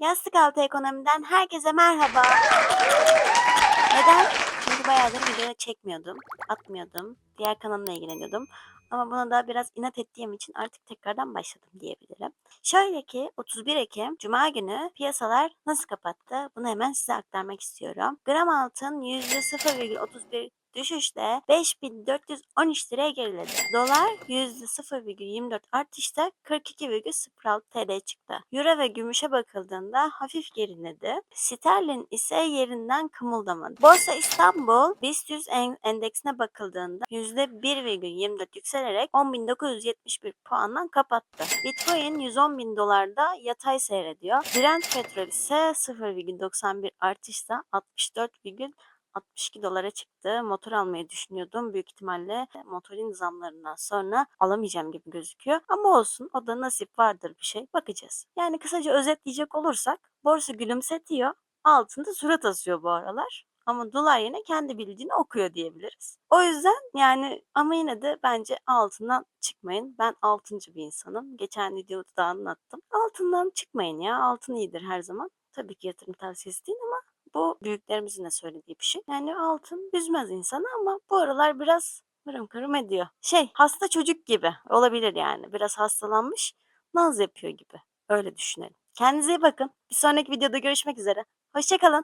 Yastık altı ekonomiden herkese merhaba. Neden? Çünkü bayağıdır video çekmiyordum, atmıyordum. Diğer kanalımla ilgileniyordum. Ama buna da biraz inat ettiğim için artık tekrardan başladım diyebilirim. Şöyle ki 31 Ekim Cuma günü piyasalar nasıl kapattı? Bunu hemen size aktarmak istiyorum. Gram altın %0,31 düşüşle 5413 liraya geriledi. Dolar %0,24 artışta 42,06 TL çıktı. Euro ve gümüşe bakıldığında hafif geriledi. Sterlin ise yerinden kımıldamadı. Borsa İstanbul BIST 100 en- endeksine bakıldığında %1,24 yükselerek 10.971 puandan kapattı. Bitcoin 110 bin dolarda yatay seyrediyor. Brent petrol ise 0,91 artışla 64,62 dolara çıktı. Motor almayı düşünüyordum. Büyük ihtimalle motorin zamlarından sonra alamayacağım gibi gözüküyor. Ama olsun o da nasip vardır bir şey. Bakacağız. Yani kısaca özetleyecek olursak borsa gülümsetiyor. Altında surat asıyor bu aralar. Ama dolar yine kendi bildiğini okuyor diyebiliriz. O yüzden yani ama yine de bence altından çıkmayın. Ben altıncı bir insanım. Geçen videoda da anlattım. Altından çıkmayın ya. Altın iyidir her zaman. Tabii ki yatırım tavsiyesi değil ama bu büyüklerimizin de söylediği bir şey. Yani altın üzmez insanı ama bu aralar biraz mırım kırım ediyor. Şey hasta çocuk gibi olabilir yani. Biraz hastalanmış naz yapıyor gibi. Öyle düşünelim. Kendinize iyi bakın. Bir sonraki videoda görüşmek üzere. Hoşçakalın.